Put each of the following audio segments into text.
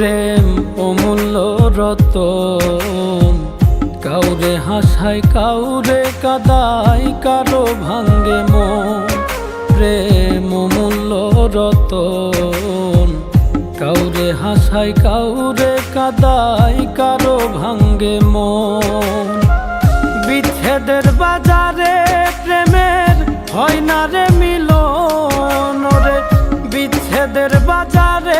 প্রেম অমূল্য রতন। কাউরে হাসায় কাউরে কাদাই, কারও ভাঙ্গে মন। প্রেম অমূল্য রতন। কাউরে হাসায় কাউরে কাদাই, কারও ভাঙ্গে মন। বিচ্ছেদের বাজারে প্রেমের হয় না রে মিলন। রে বিচ্ছেদের বাজারে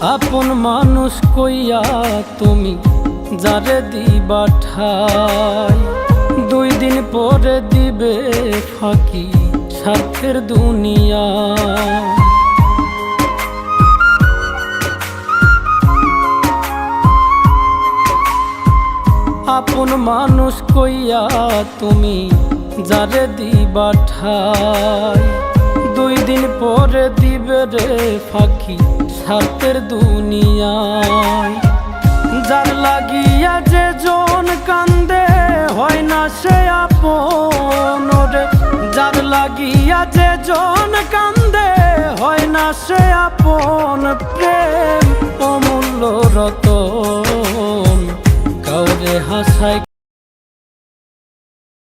আপন মানুষ কইয়া তুমি যারে দিবা ঠাই। দুই দিন পরে দিবে ফাঁকি স্বার্থের দুনিয়া। আপন মানুষ কইয়া তুমি যারে দিবা ঠাই। দুই দিন পরে দিবে রে ফাঁকি স্বার্থের দুনিয়ায়। যার লাগিয়া যে জন কান্দে, হয় না সে আপন রে। যার লাগিয়া যে জন কান্দে, হয় না সে আপন প্রেম। অমূল্য রতন, কাউরে হাসায়